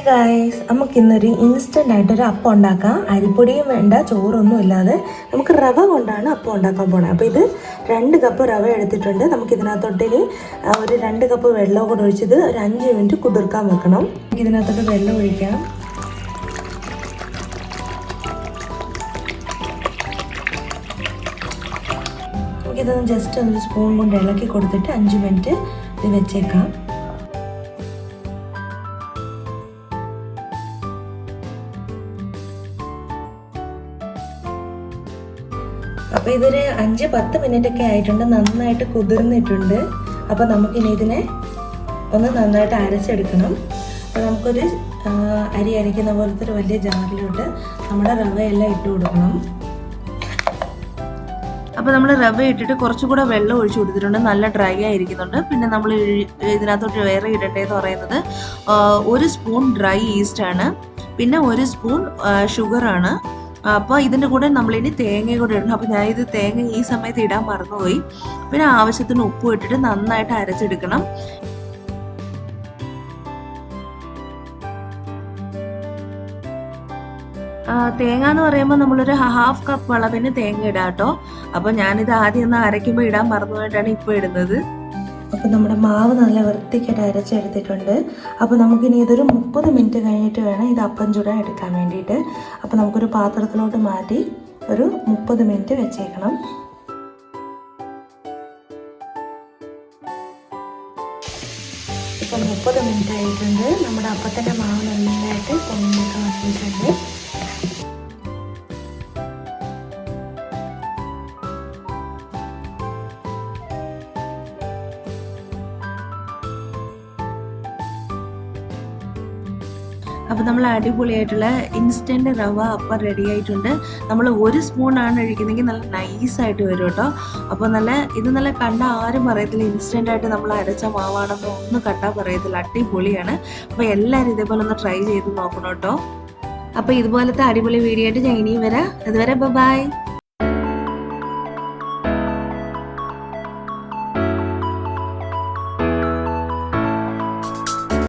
Hi guys നമുക്ക് ഇന്നൊരു instant ആയിട്ടൊരു അപ്പം ഉണ്ടാക്കാം. അരിപ്പൊടിയും വേണ്ട ചോറൊന്നും ഇല്ലാതെ. നമുക്ക് റവ കൊണ്ടാണ് അപ്പം ഉണ്ടാക്കാൻ പോണത് അപ്പോൾ ഇത് രണ്ട് കപ്പ് റവ എടുത്തിട്ടുണ്ട്. നമുക്ക് ഇതിനകത്തോട്ടിനി ഒരു രണ്ട് കപ്പ് വെള്ളം കൂടെ ഒഴിച്ചത് ഒരു അഞ്ച് മിനിറ്റ് കുതിർക്കാൻ വെക്കണം. നമുക്ക് ഇതിനകത്തോട്ട് വെള്ളം ഒഴിക്കാം. നമുക്കിതൊന്ന് ജസ്റ്റ് ഒന്ന് സ്പൂൺ കൊണ്ട് ഇളക്കി കൊടുത്തിട്ട് അഞ്ച് മിനിറ്റ് ഇത് വെച്ചേക്കാം. അപ്പോൾ ഇതൊരു അഞ്ച് പത്ത് മിനിറ്റ് ഒക്കെ ആയിട്ടുണ്ട്. നന്നായിട്ട് കുതിർന്നിട്ടുണ്ട്. അപ്പോൾ നമുക്കിനി ഇതിനെ ഒന്ന് നന്നായിട്ട് അരച്ചെടുക്കണം. അപ്പോൾ നമുക്കൊരു അരി അരയ്ക്കുന്ന പോലത്തെ ഒരു വലിയ ജാറിലോട്ട് നമ്മുടെ റവയെല്ലാം ഇട്ട് കൊടുക്കണം. അപ്പോൾ നമ്മൾ റവ ഇട്ടിട്ട് കുറച്ചുകൂടെ വെള്ളം ഒഴിച്ചു കൊടുത്തിട്ടുണ്ട്. നല്ല ഡ്രൈ ആയിരിക്കുന്നുണ്ട്. പിന്നെ നമ്മൾ ഇതിനകത്തോട്ട് വേറെ ഇടട്ടെ എന്ന് പറയുന്നത് ഒരു സ്പൂൺ ഡ്രൈ ഈസ്റ്റ് ആണ്. പിന്നെ ഒരു സ്പൂൺ ഷുഗറാണ് അപ്പോൾ ഇതിന്റെ കൂടെ നമ്മളിനി തേങ്ങ കൂടെ ഇടണം. അപ്പോൾ ഞാൻ ഇത് തേങ്ങ ഈ സമയത്ത് ഇടാൻ മറന്നുപോയി. പിന്നെ ആവശ്യത്തിന് ഉപ്പ് ഇട്ടിട്ട് നന്നായിട്ട് അരച്ചെടുക്കണം. തേങ്ങ എന്ന് പറയുമ്പോൾ നമ്മളൊരു ഹാഫ് കപ്പ് അളവിന് തേങ്ങ ഇടാം കേട്ടോ അപ്പോൾ ഞാനിത് ആദ്യം ഒന്ന് അരയ്ക്കുമ്പോൾ ഇടാൻ മറന്നുപോയിട്ടാണ് ഇപ്പോൾ ഇടുന്നത്. അപ്പോൾ നമ്മുടെ മാവ് നല്ല വൃത്തിക്കായിട്ട് അരച്ചെടുത്തിട്ടുണ്ട് അപ്പോൾ നമുക്കിനി ഇതൊരു മുപ്പത് മിനിറ്റ് കഴിഞ്ഞിട്ട് വേണം ഇത് അപ്പം ചുടാൻ എടുക്കാൻ വേണ്ടിയിട്ട്. അപ്പോൾ നമുക്കൊരു പാത്രത്തിലോട്ട് മാറ്റി ഒരു മുപ്പത് മിനിറ്റ് വെച്ചേക്കണം. ഇപ്പം മുപ്പത് മിനിറ്റ് ആയിട്ടുണ്ട്. നമ്മുടെ അപ്പത്തിന്റെ മാവ് നന്നായിട്ട് പൊങ്ങിയിട്ട് വന്നിട്ടുണ്ട് അപ്പോൾ നമ്മൾ അടിപൊളിയായിട്ടുള്ള ഇൻസ്റ്റന്റ് റവ അപ്പം റെഡി ആയിട്ടുണ്ട്. നമ്മൾ ഒരു സ്പൂൺ ആണ് ഒഴിക്കുന്നെങ്കിൽ നല്ല നൈസായിട്ട് വരും കേട്ടോ. അപ്പോൾ നല്ല ഇത് നല്ല കണ്ട ആരും പറയത്തില്ല. ഇൻസ്റ്റന്റ് ആയിട്ട് നമ്മൾ അരച്ച മാവാണെന്ന് ഒന്നും കണ്ടാൽ പറയത്തില്ല. അടിപൊളിയാണ്. അപ്പോൾ എല്ലാവരും ഇതേപോലെ ഒന്ന് ട്രൈ ചെയ്ത് നോക്കണം കേട്ടോ. അപ്പോൾ ഇതുപോലത്തെ അടിപൊളി വീഡിയോ ആയിട്ട് ഞാൻ ഇനിയും വരാം. അതുവരെ ബൈ